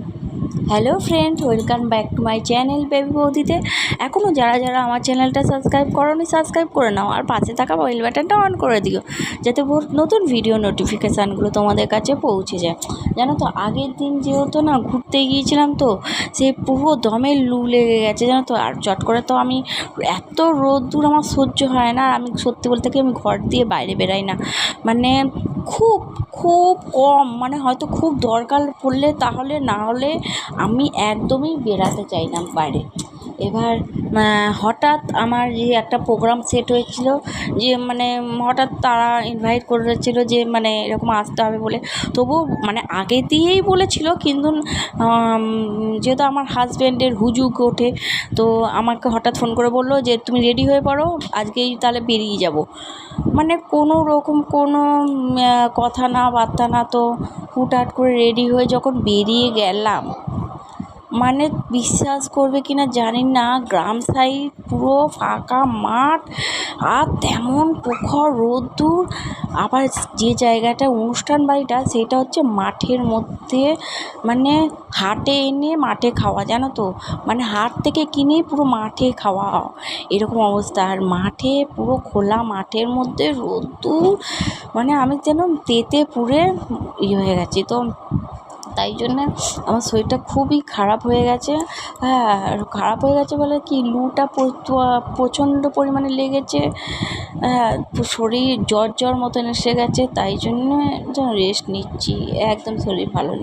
Thank you. Hello friend, welcome back to my channel baby বৌদিতে। এখনও যারা যারা আমার চ্যানেলটা সাবস্ক্রাইব করোনি, সাবস্ক্রাইব করে নাও আর পাশে থাকা বেল বাটনটা অন করে দিও, যাতে নতুন ভিডিও নোটিফিকেশানগুলো তোমাদের কাছে পৌঁছে যায়। জানো তো, আগের দিন যেহেতু না ঘুরতে গিয়েছিলাম তো সে পুরো দমে লু লেগে গেছে, জানো তো। আর চট করে তো আমি এত রোদ্দুর, আমার সহ্য হয় না। আর আমি সত্যি বলতে কি, আমি ঘর দিয়ে বাইরে বেরাই না। মানে খুব খুব কম মানে হয়তো খুব দরকার পড়লে, তাহলে না হলে আমি একদমই বেরাতে চাই না বাইরে। এবার হঠাৎ আমার যে একটা প্রোগ্রাম সেট হয়েছিল, যে মানে হঠাৎ তারা ইনভাইট করেছিল যে মানে এরকম আসতে হবে বলে। তবুও মানে আগে দিয়েই বলেছিল, কিন্তু যেহেতু আমার হাজব্যান্ডের হুজুগ ওঠে, তো আমাকে হঠাৎ ফোন করে বলল যে, তুমি রেডি হয়ে পড়ো? আজকেই তাহলে বেরিয়ে যাব। মানে কোনো রকম কোনো কথা না, বার্তা না, তো হুটহাট করে রেডি হয়ে যখন বেরিয়ে গেলাম মানে বিশ্বাস করবে কি না জানি না। গ্রাম সাইড পুরো ফাঁকা মাঠ আর তেমন প্রখর রোদ্দুর। আবার যে জায়গাটা অনুষ্ঠান বাড়িটা, সেটা হচ্ছে মাঠের মধ্যে। মানে হাটে এনে মাঠে খাওয়া, জানো তো? মানে হাট থেকে কিনে পুরো মাঠে খাওয়া। এরকম অবস্থা। আর মাঠে পুরো খোলা মাঠের মধ্যে রোদ্দুর। মানে আমি যেন তেতে পুড়ে ইয়ে হয়ে গেছি। তো তাই জন্যে আমার শরীরটা খুবই খারাপ হয়ে গেছে। হ্যাঁ খারাপ হয়ে গেছে বলে কি, লুটা প্রচণ্ড পরিমাণে লেগেছে। হ্যাঁ শরীর জ্বর জ্বর মতন এসে গেছে, তাই জন্যে যেন রেস্ট নিচ্ছি, একদম শরীর ভালো নেই।